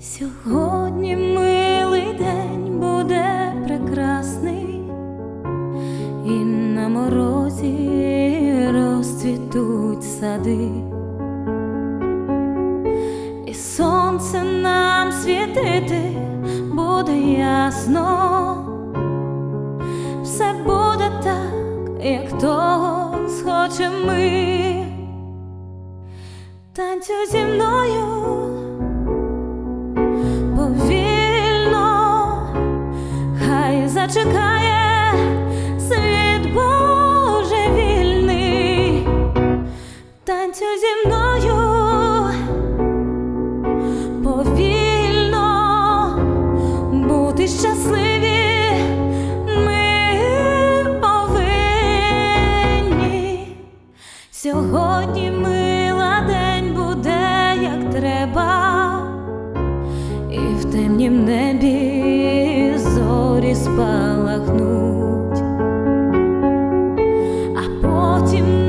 Сьогодні милий день буде прекрасний, і на морозі розцвітуть сади, і сонце нам світити буде ясно, все буде так, як того схоче ми, танцю зі мною. Сьогодні мила день буде як треба, і в темнім небі зорі спалахнуть, а потім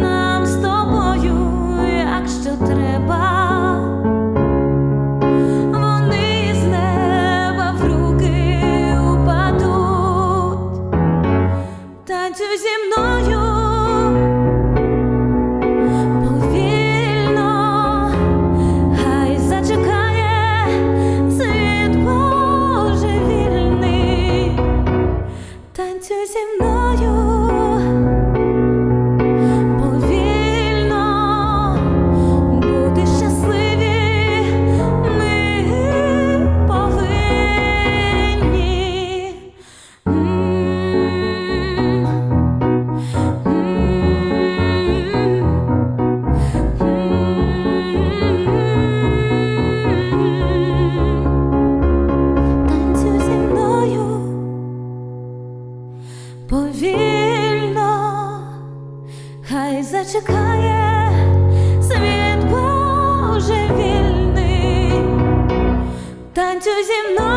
танцюй зі повільно, хай зачекає світ Боже вільний, танцюй зі мною.